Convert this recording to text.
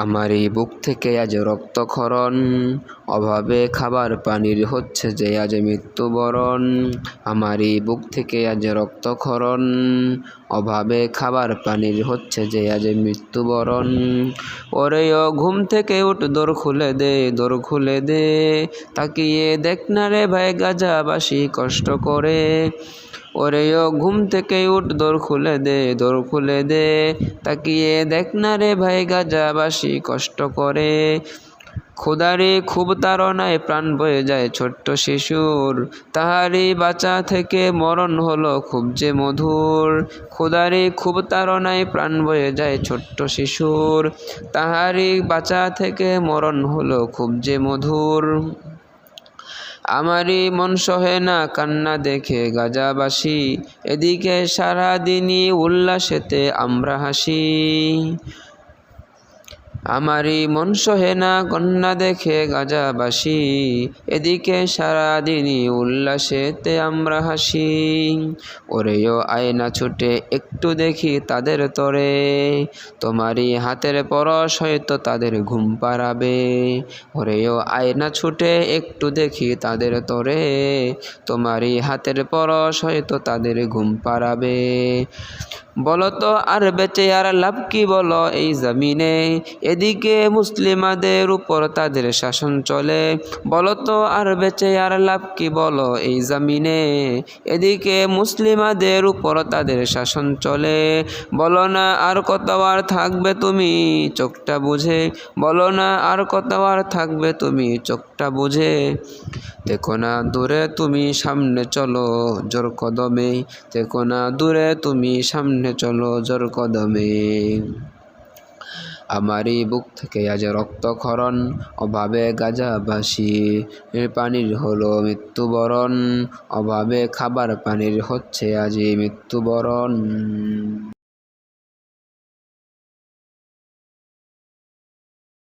আমার এই বুক থেকে আজ রক্তক্ষরণ। অভাবে খাবার পানির হচ্ছে যে আজ মৃত্যুবরণ। আমার এই বুক থেকে আজ রক্তক্ষরণ। অভাবে খাবার পানির হচ্ছে যে আজ মৃত্যুবরণ। ওরে ও ঘুম থেকে উঠ, দোর খুলে দে, দোর খুলে দে। তাকিয়ে দেখ না রে ভাই গাজাবাসী কষ্ট করে। ওরে ও ঘুম থেকে উঠ, দোর খুলে দে, দোর খুলে দে। তাকিয়ে দেখ না রে ভাই গাজাবাসী, কষ্ট করে। ক্ষুদারে খুব তাড়নায় প্রাণ বয়ে যায় ছোট্ট শিশুর। তাহারি বাঁচা থেকে মরণ হলো খুব যে মধুর। ক্ষুদারে খুব তাড়নায় প্রাণ বয়ে যায় ছোট্ট শিশুর। তাহারি বাঁচা থেকে মরণ হলো খুব যে মধুর। আমারই মন সহে না কান্না দেখে গাজাবাসী। এদিকে সারাদিনই উল্লাসেতে আমরা হাসি। আমারই মন সহে না, কন্যা দেখে গাজাবাসী। এদিকে সারাদিনই উল্লাসেতে আমরা হাসি। ওরেও আয়না ছুটে একটু দেখি তাদের তরে। তোমারই হাতের পরশ হয়তো তাদের ঘুম পাড়াবে। ওরেও আয়না ছুটে একটু দেখি তাদের তরে। তোমারই হাতের পরশ হয়তো তাদের ঘুম পাড়াবে। বলো তো, আর বেঁচে আর লাভ কি বলো এই জমিনে? এদিকে মুসলিমাদের উপর তাদের শাসন চলে। বলো তো, আর বেঁচে আর লাভ কি বলো এই জামিনে? এদিকে মুসলিমাদের উপর তাদের শাসন চলে। বলো না, আর কতবার থাকবে তুমি চোখটা বুঝে? বলো না, আর কতবার থাকবে তুমি চোখটা বুঝে? দেখো না, দূরে তুমি সামনে চলো জোর কদমে। দেখো না, দূরে তুমি সামনে চলো জোর কদমে। আমারই বুক থেকে আজ রক্তক্ষরণ, অভাবে গাজাবাসী পানির হলো মৃত্যুবরণ, অভাবে খাবার পানির হচ্ছে আজ মৃত্যুবরণ।